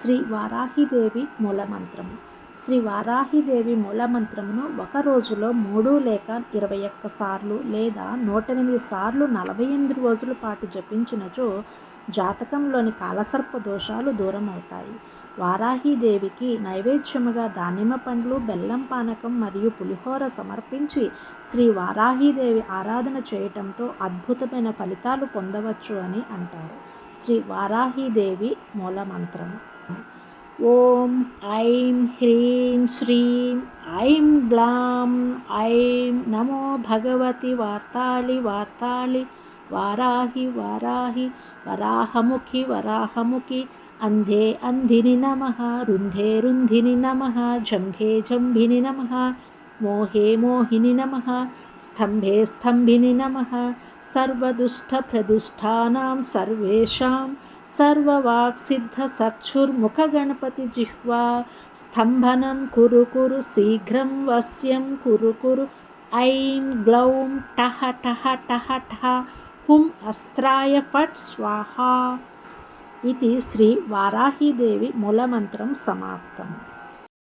శ్రీ వారాహిదేవి మూలమంత్రము. శ్రీ వారాహిదేవి మూలమంత్రమును ఒక రోజులో మూడు లేక ఇరవై ఒక్క సార్లు లేదా నూట ఎనిమిది సార్లు నలభై ఎనిమిది రోజుల పాటు జపించినచో జాతకంలోని కాలసర్ప దోషాలు దూరం అవుతాయి వారాహిదేవికి నైవేద్యముగా దానిమ్మ పండ్లు బెల్లం పానకం మరియు పులిహోర సమర్పించి శ్రీ వారాహిదేవి ఆరాధన చేయటంతో అద్భుతమైన ఫలితాలు పొందవచ్చు అని అంటారు. శ్రీ వారాహిదేవి మూలమంత్రము. ॐ ऐं ह्रीं श्रीं ऐं ग्लां ऐं नमो भगवति वार्तालि वार्तालि वाराहि वाराहि वराहमुखि वराहमुखि अन्धे अन्धिनि नमः, रुन्धे रुन्धिनि नमः, जम्भे जम्भिनि नमः। మోహే మోహిని నమ స్తంభే స్తంభిని నమ సర్వదుష్టప్రదుష్టానాం సర్వేషాం सर्ववाक्सिद्धसक्षुर्मुखगणपतिजिह्वा स्तम्भनं कुरु कुरु शीघ्रं वश्यं कुरु कुरु ऐं ग्लौं टः टः टः टः हुम् अस्त्राय फट् स्वाहा इति श्रीवाराहीदेवी मूलमन्त्रं समाप्तम्